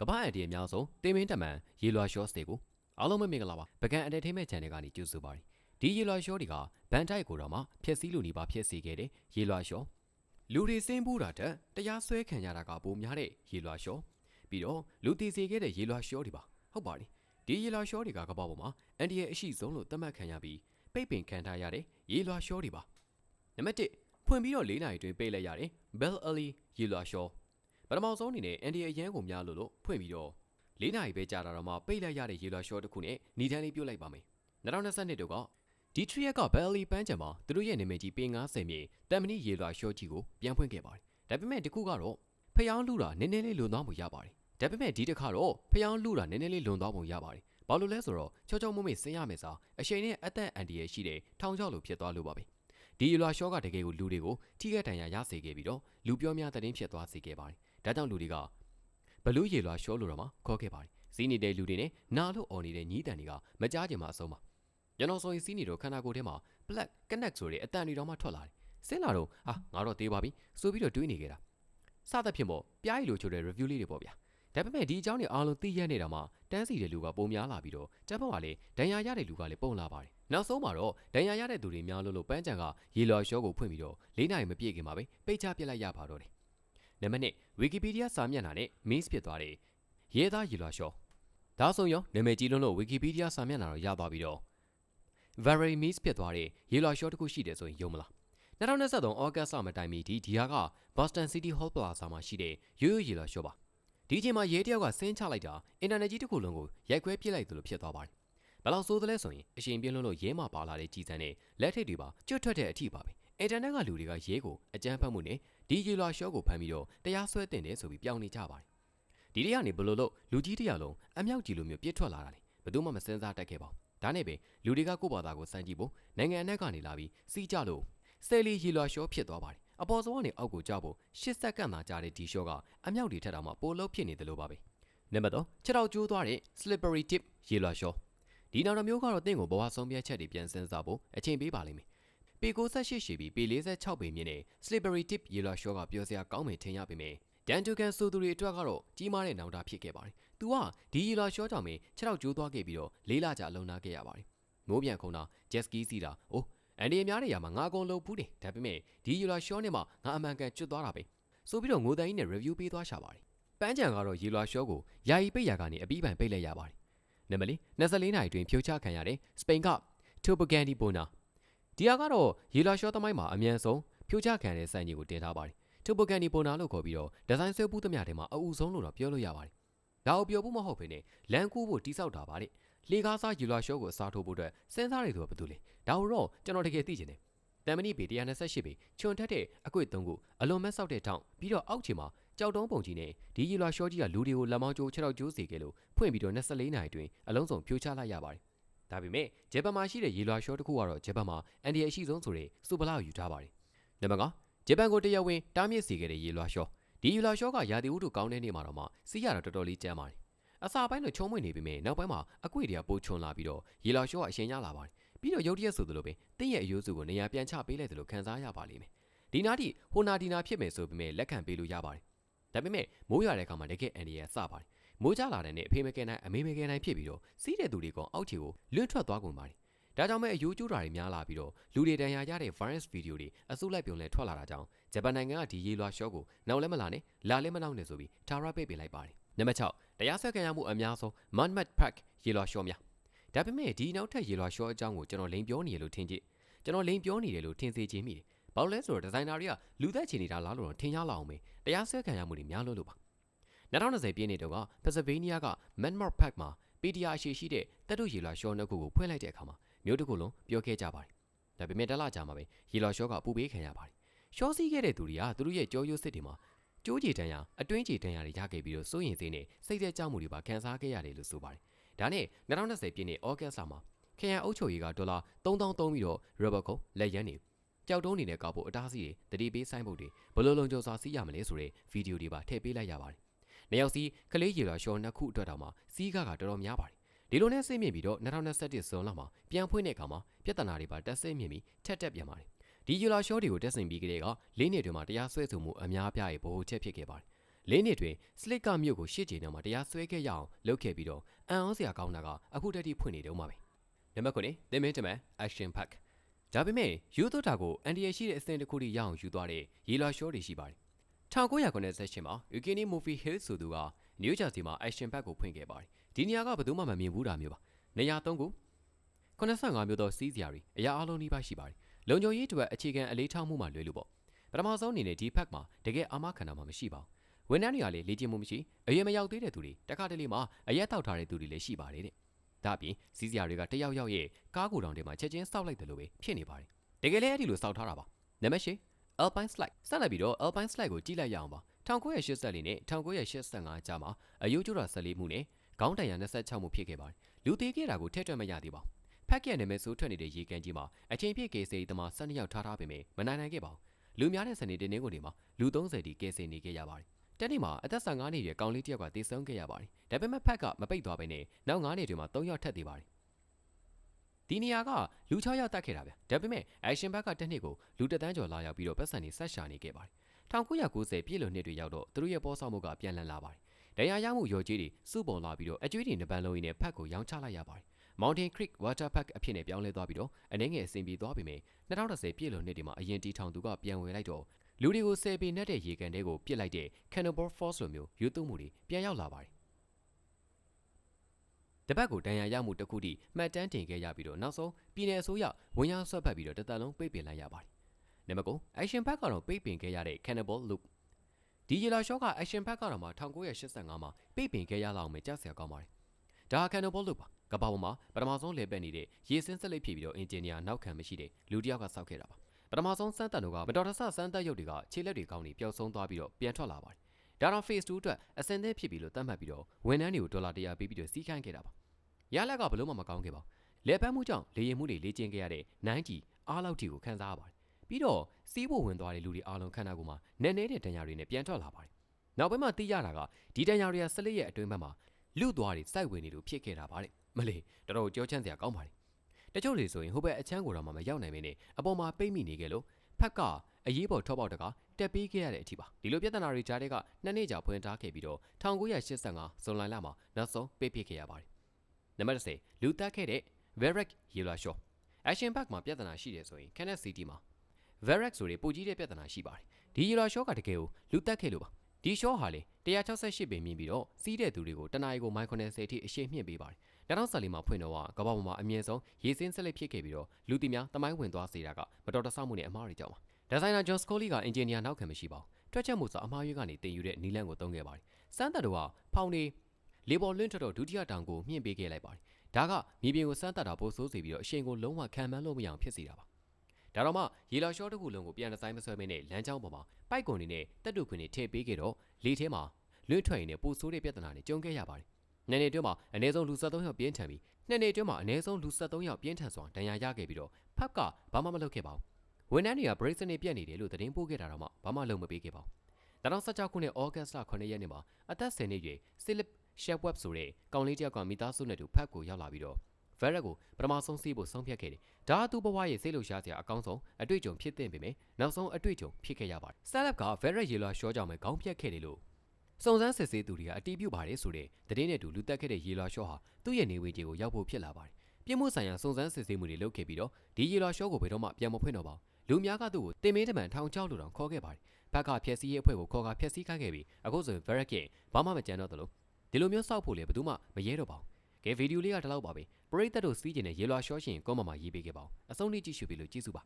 ကမ္ဘာအန်ဒီအများဆုံးတင်မင်းတမန်ရေလွှာရှော့စ်တွေကိုအားလုံးပဲမင်္ဂလာပါပကံအန်တာထိမဲ့ channel ကနေကြိုဆိုပါရစေဒီရေလွှာရှော့တွေကဘန်တိုက်ကိုတော့မှဖျက်ဆီးလို့နေပါဖျက်ဆီးခဲ့တဲ့ရေလွှာရှော့လူတွေစင်းပူးတာတက်တရားစွဲခံရတာကပိုများတဲ့ရေလွှာရှော့ပြီးတော့လူတည်စေခဲ့တဲ့ရေလွှာရှော့တွေပါဟုတ်ပါတယ်ဒီရေလွှာရှော့တွေကကမ္ဘာပေါ်မှာအန်ဒီရဲ့အရှိဆုံးလို့သတ်မှတ်ခံရပြီးပိတ်ပင်ခံထားရတဲ့ရေလွှာရှော့တွေပါနံပါတ်1ဖွင့်ပြီးတော့၄နာရီတွင်ပိတ်လိုက်ရတယ် Bell Alley ရေလွှာရှော့ ပထမဆုံးအနေနဲ့အန်ဒီအရန်ကိုများလို့လို့ဖွင့်ပြီးတော့၄နာရီပဲကြာတာတော့မှပိတ်လိုက်ရတဲ့ရေလွှာရှော့တစ်ခုနဲ့ညီတန်းလေးပြုတ်လိုက်ပါမယ်2022တုန်းကဒီထရီယက်ကဘယ်လီပန်းချံမှာသူတို့ရဲ့နာမည်ကြီးပေ90မြေတမ်မနီရေလွှာရှော့ကြီးကိုပြန်ဖွင့်ခဲ့ပါတယ်ဒါပေမဲ့ဒီခုကတော့ဖျောင်းလူတာနည်းနည်းလေးလွန်သွားမှုရပါတယ်ဒါပေမဲ့ဒီတစ်ခါတော့ဖျောင်းလူတာနည်းနည်းလေးလွန်သွားပုံရပါတယ်ဘာလို့လဲဆိုတော့ချောချောမွေ့မွေ့ဆင်းရမယ်စာအချိန်နဲ့အသက်အန်ဒီရဲ့ရှိတဲ့ထောင်ချောက်လိုဖြစ်သွားလို့ပါပဲဒီရေလွှာရှော့ကတကယ်ကိုလူတွေကိုထိခိုက်ဒဏ်ရာရစေခဲ့ပြီးတော့လူပြောများတဲ့င်းဖြစ်သွားစေခဲ့ပါတယ် ဒါကြောင့်လူတွေကဘလူးရေလွှာရှော့လို့တော့မှခေါ်ခဲ့ပါတယ်စီးနေတဲ့လူတွေနဲ့နာလို့អော်နေတဲ့ညီးတန်တွေကမကြားကြင်မှအဆုံးပါကျွန်တော်ဆိုရင်စီးနေတော့ခန္ဓာကိုယ်ထဲမှာ black connect ဆိုတဲ့အတန်တွေတော့မှထွက်လာတယ်ဆင်းလာတော့ဟာငါတော့သေးပါပြီဆိုပြီးတော့တွေးနေကြတာစသဖြင့်ပေါ့ပြားရီလိုချိုတဲ့ review လေးတွေပေါ့ဗျာဒါပေမဲ့ဒီအကြောင်းတွေအားလုံးသိရနေတာမှတန်းစီတဲ့လူကပုံများလာပြီးတော့တပ်ပေါ်ကလည်းဒဏ်ရာရတဲ့လူကလည်းပုံလာပါတယ်နောက်ဆုံးမှာတော့ဒဏ်ရာရတဲ့သူတွေများလို့လို့ပန်းချံကရေလော်ရှော့ကိုဖွင့်ပြီးတော့၄နိုင်မပြည့်ခင်မှာပဲပိတ်ချပစ်လိုက်ရပါတော့တယ် နံပါတ်1 Wikipedia စာမျက်နှာနဲ့ miss ဖြစ်သွားတယ်ရဲသားရေလော်ရှော့ဒါဆိုရင်နာမည်ကြီးလုံးလို့ Wikipedia စာမျက်နှာတော့ရသွားပြီးတော့ very miss ဖြစ်သွားတဲ့ရေလော်ရှော့တစ်ခုရှိတယ်ဆိုရင်ယုံမလား2023 August လမတိုင်မီဒီဒီဟာက Boston City Hall Plaza မှာရှိတဲ့ရိုးရိုးရေလော်ရှော့ပါဒီအချိန်မှာရဲတယောက်ကဆင်းချလိုက်တာအင်တာနက်ကြီးတစ်ခုလုံးကိုရိုက်ခွဲပြစ်လိုက်သလိုဖြစ်သွားပါတယ်ဘယ်လောက်ဆိုးသလဲဆိုရင်အရှင်ပြင်းလုံးလို့ရဲမှာပါလာတဲ့ကြီးစံနဲ့လက်ထိပ်တွေပါကျွတ်ထွက်တဲ့အထိပါပဲ အင်တာနက်ကလူတွေကရဲကိုအကြမ်းဖက်မှုနဲ့ဒီဂျီလာရှော့ကိုဖမ်းပြီးတော့တရားစွဲတင်တယ်ဆိုပြီးပြောင်းနေကြပါတယ်ဒီတရကနေဘလို့လို့လူကြီးတရလုံးအမြောက်ကြီးလိုမျိုးပြစ်ထွက်လာတာလေဘယ်သူမှမစင်စားတတ်ခဲ့ပါဘူးဒါနဲ့ပဲလူတွေကကိုယ့်ဘာသာကိုစမ်းကြည့်ဖို့နိုင်ငံအနက်ကနေလာပြီးစီးကြလို့ဆယ်လီရီလာရှော့ဖြစ်သွားပါတယ်အပေါ်ဆုံးကနေအောက်ကိုကျဖို့ရှစ်စက္ကန့်သာကြာတဲ့ဒီရှော့ကအမြောက်တွေထက်တောင်မှပိုလုံးဖြစ်နေတယ်လို့ပါပဲနံပါတ်3ခြေထောက်ကျိုးသွားတဲ့ slippery tip ရေလာရှော့ဒီနောက်တစ်မျိုးကတော့တင့်ကိုဘဝဆုံးဖြတ်ချက်တွေပြန်စဉ်းစားဖို့အချိန်ပေးပါလိမ့်မယ် ပေ68ရှိပြီးပေ46ပေမြင့်တဲ့ slippery tip ရေလာရှော့ကပြောစရာကောင်းမယ်ထင်ရပေမယ့်ဒန်တူကန်ဆိုသူတွေအတွက်ကတော့ကြီးမားတဲ့နောင်တဖြစ်ခဲ့ပါတယ်။ "तू ကဒီရေလာရှော့ကြောင့်ပဲခြေထောက်ကျိုးသွားခဲ့ပြီးတော့လေးလကြာအလုံနာခဲ့ရပါတယ်။မိုးပြန်ခုန်တာဂျက်စကီးစီးတာအိုးအန်ဒီအများနေရာမှာငါအကုန်လုံးဖူးတယ်ဒါပေမဲ့ဒီရေလာရှော့နဲ့မှငါအမှန်ကန်ကျွတ်သွားတာပဲ။ဆိုပြီးတော့ငိုတန်ကြီးနဲ့ review ပေးသွားရှာပါတယ်။ပန်းချံကတော့ရေလာရှော့ကိုယာယီပိတ်ရာကနေအပြီးပိုင်ပိတ်လိုက်ရပါတယ်။နံပါတ်၄24နာရီတွင်ဖြိုချခံရတဲ့စပိန်က Tobogandi Bona ဒီဟာကတော့ရေလာရှော့သမိုင်းမှာအမြန်ဆုံးဖြိုချခံတဲ့စံကြီးကိုတင်ထားပါတယ်။တူပိုကန်ဒီပိုနာလို့ခေါ်ပြီးတော့ဒီဇိုင်းဆွဲပူးသမျှထဲမှာအအူဆုံးလို့တော့ပြောလို့ရပါတယ်။ဒါကိုပြောဖို့မဟုတ်ဘဲနဲ့လန်ကူးဖို့တိဆောက်တာပါတဲ့။လေကားစားယူလာရှော့ကိုအစားထိုးဖို့အတွက်စဉ်းစားရသူကဘာတူလဲ။ဒါတော့ကျွန်တော်တကယ်သိချင်တယ်။တမ်မဏိပေ128ပေချွန်ထက်တဲ့အကွေ့သုံးခုအလွန်မဲ့ဆောက်တဲ့ထောင်ပြီးတော့အောက်ခြေမှာကြောက်တုံးပုံကြီးနဲ့ဒီယူလာရှော့ကြီးကလူတွေကိုလက်မောင်းကျိုးခြေထောက်ကျိုးစေခဲ့လို့ဖွင့်ပြီးတော့24နာရီတွင်အလုံးစုံဖြိုချလိုက်ရပါတယ်။ ဒါပေမဲ့ဂျပန်မှာရှိတဲ့ရေလွှာရှော့တစ်ခုကတော့ဂျပန်မှာအန်ဒီအရှိဆုံးဆိုတဲ့စူပလာကိုယူထားပါတယ်။နံပါတ်9ဂျပန်ကိုတရားဝင်တားမြစ်စေခဲ့တဲ့ရေလွှာရှော့ဒီရေလွှာရှော့ကရာသီဥတုကောင်းတဲ့နေ့မှာတော့မှစီးရတာတော်တော်လေးကျန်းပါတယ်အစာပိုင်းတော့ချုံမွေ့နေပြီမဲ့နောက်ပိုင်းမှာအကွေတွေကပိုချွန်လာပြီးတော့ရေလွှာရှော့ကအရှင်ရလာပါတယ်ပြီးတော့ရုတ်တရက်ဆိုသလိုပဲတင်းရဲ့အယိုးစုကိုနေရာပြန်ချပေးလိုက်သလိုခံစားရပါလိမ့်မယ်ဒီနာတိဟိုနာဒီနာဖြစ်မယ်ဆိုပေမဲ့လက်ခံပေးလို့ရပါတယ်ဒါပေမဲ့မိုးရွာတဲ့အခါမှာတကယ်အန်ဒီရစပါတယ် မိုးကြလာတဲ့နေ့အဖေမကဲနိုင်အမေမကဲနိုင်ဖြစ်ပြီးတော့စီးတဲ့သူတွေကအောက်ခြေကိုလွတ်ထွက်သွားကုန်ပါတယ်ဒါကြောင့်မဲ့အယူကျိုးတာတွေများလာပြီးတော့လူတွေတန်ရာရတဲ့ virus video တွေအစုလိုက်ပြုံလဲထွက်လာတာကြောင့်ဂျပန်နိုင်ငံကဒီရေလွှာရှော့ကိုနောက်လဲမလာနဲ့လာလဲမနောက်နဲ့ဆိုပြီးထာရပိတ်ပင်လိုက်ပါတယ်နံပါတ်6တရားစွဲခံရမှုအများဆုံး Monmouth Park ရေလွှာရှော့များဒါပေမဲ့ဒီနောက်ထပ်ရေလွှာရှော့အကြောင်းကိုကျွန်တော်လိန်ပြောနေရလို့ထင်ကြည့်ကျွန်တော်လိန်ပြောနေတယ်လို့ထင်စေချင်မိတယ်ဘာလို့လဲဆိုတော့ဒီဇိုင်နာတွေကလူသက်ချင်နေတာလားလို့တော့ထင်ရလောက်အောင်ပဲတရားစွဲခံရမှုတွေများလို့လို့ပါ 2020ပြည့်နှစ်တုန်းက Pennsylvania က Monmouth Park မှာ PDR အရှိရှိတဲ့တက်တို့ရေလွှာရှော့နှစ်ခုကိုဖွင့်လိုက်တဲ့အခါမှာမျိုးတစ်ခုလုံးပြောခဲ့ကြပါတယ်။ဒါပေမဲ့တလကြာမှာပဲရေလော်ရှော့ကပူပေးခံရပါတယ်။ရှော့စီးခဲ့တဲ့သူတွေကသူတို့ရဲ့ကြောရိုးစစ်တွေမှာကျိုးကြေတန်းရအတွင်းကြေတန်းရတွေရခဲ့ပြီးတော့စိုးရင်စိနေစိတ်သက်ကြောက်မှုတွေပါခံစားခဲ့ရတယ်လို့ဆိုပါတယ်။ဒါနဲ့2020ပြည့်နှစ်ဩဂတ်လမှာခရန်အုပ်ချုပ်ရေးကဒေါ်လာ3000သုံးပြီးတော့ rubber ကိုလက်ရန်နေကြောက်တုံးနေနဲ့ကောက်ဖို့အတားစီးတွေတတိပေးဆိုင်ဖို့တွေဘလို့လုံးကြိုးစားစီးရမလဲဆိုတဲ့ဗီဒီယိုတွေပါထည့်ပေးလိုက်ရပါတယ်။ နေရောက်စီကလေးရေလွှာရှော့နှစ်ခုအတွက်တောင်မှစီးကားကတော်တော်များပါတယ်ဒီလိုနဲ့စိတ်မြင့်ပြီးတော့2021ဇွန်လမှာပြန်ဖွင့်တဲ့အခါမှာပြဿနာတွေပါတက်စိတ်မြင့်ပြီးထက်တက်ပြန်ပါတယ်ဒီယူလာရှော့တွေကိုတက်ဆင်ပြီးကလေးကလေးနှစ်တွင်မှာတရားစွဲဆိုမှုအများပြားရဲ့ဗဟိုချက်ဖြစ်ခဲ့ပါတယ်လေးနှစ်တွင်စလစ်ကမြို့ကိုရှစ်ကြိမ်နောက်မှာတရားစွဲခဲ့ရအောင်လုပ်ခဲ့ပြီးတော့အန်အောင်စရာကောင်းတာကအခုတည်းတည်းဖွင့်နေတော့မှာပဲနံပါတ်9တင်မင်းတမန် action pack ဒါပေမဲ့ယူသွတာကိုအန်ဒီရရှိတဲ့အဆင့်တစ်ခုထိရအောင်ယူသွားတဲ့ရေလွှာရှောတွေရှိပါတယ် 1998မှာ Ukini Movie Hill ဆိုသူက New Jersey မှာ action pack ကိုဖွင့်ခဲ့ပါတယ်ဒီနေရာကဘယ်သူမှမမြင်ဘူးတာမျိုးပါနေရာ3ခု85မျိုးသောစီးစရာတွေအရာအလုံးနှိပါရှိပါတယ်လုံခြုံရေးအတွက်အခြေခံအလေးထားမှုမှလွဲလို့ပေါ့ပထမဆုံးအနေနဲ့ဒီ pack မှာတကယ်အာမခံတာမှမရှိပါဘူးဝန်ထမ်းတွေကလည်းလေ့ကျင့်မှုမရှိအရွယ်မရောက်သေးတဲ့သူတွေတခါတလေမှအရက်တောက်ထားတဲ့သူတွေလည်းရှိပါတယ်တဲ့ဒါအပြင်စီးစရာတွေကတယောက်ယောက်ရဲ့ကားကိုယ်တောင်ထဲမှာချက်ချင်းစောက်လိုက်တယ်လို့ပဲဖြစ်နေပါတယ်တကယ်လည်းအဲ့ဒီလိုစောက်ထားတာပါနံပါတ်၈ Alpine Slide ဆက်လက်ပြီးတော့ Alpine Slide ကိုကြည့်လိုက်ရအောင်ပါ1984နဲ့1985ကြားမှာအယိုးကျတော့14မှုနဲ့ခေါင်းတန်ရ26မှုဖြစ်ခဲ့ပါတယ်လူသေးခဲ့တာကိုထည့်တွက်မရသေးပါဘူးဖက်ကရဲ့နာမည်ဆိုးထွက်နေတဲ့ရေကန်ကြီးမှာအချိန်ပြည့်ကေစေသမား12ယောက်ထားထားပေမဲ့မနိုင်နိုင်ခဲ့ပါဘူးလူများတဲ့စနေတင်းနေကိုနေမှာလူ30တီကေစေနေခဲ့ရပါတယ်တက်နေမှာအသက်15နှစ်ရွယ်ကောင်လေးတစ်ယောက်ကတေဆုံးခဲ့ရပါတယ်ဒါပေမဲ့ဖက်ကမပိတ်သွားပဲနဲ့နောက်9နှစ်တွင်မှာ3ယောက်ထပ်သေးပါတယ် ဒီနေရာကလူ6ယောက်တတ်ခဲ့တာဗျဒါပေမဲ့ action ဘက်ကတစ်နှစ်ကိုလူတသန်းကျော်လာရောက်ပြီးတော့ပတ်စံနေဆက်ရှာနေခဲ့ပါတယ်1990ပြည့်လွန်နှစ်တွေရောက်တော့သူတို့ရဲ့ပေါ်ဆောင်မှုကပြန်လည်လာပါတယ်။တရားရမှုရော်ကြီးတွေစုပုံလာပြီးတော့အကျွေးတွေနှပန်းလုံးရင်းနဲ့ဖက်ကိုရောင်းချလိုက်ရပါတယ်။ Mountain Creek Water Park အဖြစ်နဲ့ပြောင်းလဲသွားပြီးတော့အနေငယ်အဆင်ပြေသွားပြီမယ်2010ပြည့်လွန်နှစ်တွေမှာအရင်တီထောင်သူကပြန်ဝယ်လိုက်တော့လူတွေကိုဆယ်ပေနဲ့တဲ့ရေကန်တွေကိုပြစ်လိုက်တဲ့ Cannonball Force လိုမျိုးယူသွမှုတွေပြန်ရောက်လာပါတယ် တပတ်ကိုတန်ရာရမှုတစ်ခုထိမှတ်တမ်းတင်ခဲ့ရပြီးတော့နောက်ဆုံးပြည်내အစိုးရဝန်ရဆွတ်ဖက်ပြီးတော့တသက်လုံးပိတ်ပင်လိုက်ရပါတယ်နံပါတ်9 Action Pack ကတော့ပိတ်ပင်ခဲ့ရတဲ့ Cannibal Loop ဒီရီလာရှော့က Action Pack ကတော့မှ1985မှာပိတ်ပင်ခဲ့ရလောက်မယ်ကြောက်စရာကောင်းပါတယ်။ဒါ Cannibal Loop ပါကပ္ပပေါ်မှာပထမဆုံးလေပတ်နေတဲ့ရေစင်းဆက်လက်ဖြစ်ပြီးတော့အင်ဂျင်နီယာနောက်ခံမရှိတဲ့လူတစ်ယောက်ကစောက်ခဲ့တာပါ။ပထမဆုံးစမ်းသပ်တော့ကမတော်တဆစမ်းသပ်ရုပ်တွေကခြေလက်တွေကောင်းနေပျောက်ဆုံးသွားပြီးတော့ပြန်ထွက်လာပါတယ်။ဒါတော့ Phase 2အတွက်အစင်သင့်ဖြစ်ပြီးလို့သတ်မှတ်ပြီးတော့ဝန်ထမ်းတွေကိုဒေါ်လာ100ပေးပြီးတော့စီးခိုင်းခဲ့တာပါ။ ရလက်ကဘလို့မှမကောင်းခဲ့ပါဘူး။လေပတ်မှုကြောင့်လေရင်မှုတွေလေ့ကျင့်ခဲ့ရတဲ့နိုင်ကြီးအားလောက်တီကိုခန်းစားရပါတယ်ပြီးတော့စီးဖို့ဝင်သွားတဲ့လူတွေအားလုံးခန္ဓာကိုယ်မှာနက်နေတဲ့တန်ရာတွေနဲ့ပြန်ထွက်လာပါတယ်။နောက်ပိုင်းမှာသိရတာကဒီတန်ရာတွေကဆက်လက်ရဲ့အတွင်းဘက်မှာလူသွားတွေစိုက်ဝင်နေလို့ဖြစ်ခဲ့တာပါတဲ့။မလေးတော်တော်ကြောချမ်းစရာကောင်းပါတယ်။တချို့တွေဆိုရင်ဟိုဘက်အချမ်းကိုတော့မှမရောက်နိုင်မင်းနဲ့အပေါ်မှာပိတ်မိနေခဲ့လို့ဖက်ကအရေးပေါ်ထောက်ပေါက်တကတက်ပေးခဲ့ရတဲ့အထိပါဒီလိုပြဿနာတွေကြားတဲ့ကနှစ်နှစ်ကြာဖွင့်ထားခဲ့ပြီးတော့1985ဇွန်လလမှာနောက်ဆုံးပိတ်ပစ်ခဲ့ရပါတယ် နံပါတ်10လူတက်ခဲ့တဲ့ Varek Yellow Shaw Action Park မှာပြဿနာရှိတယ်ဆိုရင် Kenneth City မှာ Verax ဆိုတဲ့ပိုကြီးတဲ့ပြဿနာရှိပါတယ်ဒီရီလာရှော့ကတကယ်ကိုလူတက်ခဲ့လို့ပါဒီရှော့ဟာလေ168ပင်မြင့်ပြီးတော့စီးတဲ့သူတွေကိုတနအီကိုမိုင်90အထိအရှိန်မြင့်ပေးပါတယ်2014မှာဖွင့်တော့ကကမ္ဘာပေါ်မှာအမြင့်ဆုံးရေစင်းဆက်လက်ဖြစ်ခဲ့ပြီးတော့လူတီများတမိုင်းဝင်သွားစေတာကမတော်တဆမှုနဲ့အမှားတွေကြောင့်ပါဒီဇိုင်နာဂျွန်စကိုလီကအင်ဂျင်နီယာနောက်ခံမရှိပါဘူးတွက်ချက်မှုဆိုအမှားရွေးကနေတင်ယူတဲ့နီလန်ကိုသုံးခဲ့ပါတယ်စမ်းသက်တော့ဖောင်နေ လေပေါ်လွင့်ထွက်တော့ဒုတိယတောင်ကိုမြင့်ပေးခဲ့လိုက်ပါတယ်ဒါကမြေပြင်ကိုစမ်းသပ်တာပိုဆိုးစေပြီးတော့အရှိန်ကိုလုံးဝခံမှန်းလို့မရအောင်ဖြစ်စေတာပါဒါတော့မှရေလာရှော့တစ်ခုလုံးကိုပြန်ဒီဇိုင်းမဆွဲမင်းနဲ့လမ်းကြောင်းပေါ်မှာပိုက်ကွန်တွေနဲ့တက်တူခွင်တွေထည့်ပေးခဲ့တော့လေထဲမှာလွင့်ထွက်ရင်လည်းပိုဆိုးတဲ့ပြဿနာတွေကြုံခဲ့ရပါတယ်။နှစ်နှစ်တွင်းမှာအနည်းဆုံးလူ73ယောက်ပြင်းထန်ပြီးနှစ်နှစ်တွင်းမှာအနည်းဆုံးလူ73ယောက်ပြင်းထန်စွာဒဏ်ရာရခဲ့ပြီးတော့ဖက်ကဘာမှမလုပ်ခဲ့ပါဘူး။ဝန်ထမ်းတွေက brace နဲ့ပြက်နေတယ်လို့သတင်းပို့ခဲ့တာတော့မှဘာမှလုပ်မပေးခဲ့ပါဘူး။2016ခုနှစ်ဩဂတ်လ9ရက်နေ့မှာအသက်10နှစ်ရွယ် Philip Shepweb ဆိုတဲ့ကောင်လေးတစ်ယောက်ကမိသားစုနဲ့တူဖက်ကိုရောက်လာပြီးတော့ Varek ကိုပထမဆုံးစီးဖို့ဆုံးဖြတ်ခဲ့တယ်။ဒါကသူ့ဘဝရဲ့စိတ်လှုပ်ရှားစရာအကောင်းဆုံးအတွေ့အကြုံဖြစ်တဲ့ပေမဲ့နောက်ဆုံးအတွေ့အကြုံဖြစ်ခဲ့ရပါတယ်။ Salab က Varek ရေလွှာရှောကြောင့်ပဲခေါင်းပြတ်ခဲ့တယ်လို့စုံစမ်းစစ်ဆေးသူတွေကအတီးပြုတ်ပါတယ်ဆိုတဲ့သတင်းနဲ့တူလူတက်ခဲ့တဲ့ရေလွှာရှောဟာသူ့ရဲ့နေဝင်ကြီးကိုရောက်ဖို့ဖြစ်လာပါတယ်။ပြစ်မှုဆိုင်ရာစုံစမ်းစစ်ဆေးမှုတွေလုပ်ခဲ့ပြီးတော့ဒီရေလွှာရှောကိုဘယ်တော့မှပြန်မဖွင့်တော့ပါဘူး။လူများကသူ့ကိုတင်မင်းတမန်ထောင်ချောက်လို့တောင်ခေါ်ခဲ့ပါတယ်။ဘက်ကဖျက်ဆီးရေးအဖွဲ့ကိုခေါ်ကဖျက်ဆီးခိုင်းခဲ့ပြီးအခုဆိုရင် Varek ရဲ့ဘာမှမကြံတော့သလို ဒီလိုမျိုးစောက်ဖို့လည်းဘယ်သူမှမရဲတော့ပါဘူးကဲဗီဒီယိုလေးကဒီလောက်ပါပဲပရိသတ်တို့စီးကျင်တဲ့ရေလွှာရှော့ရှင်ကွန်မမှာရေးပေးခဲ့ပါအောင်အဆုံးထိကြည့်ရှုပြီးလို့ကျေးဇူးပါ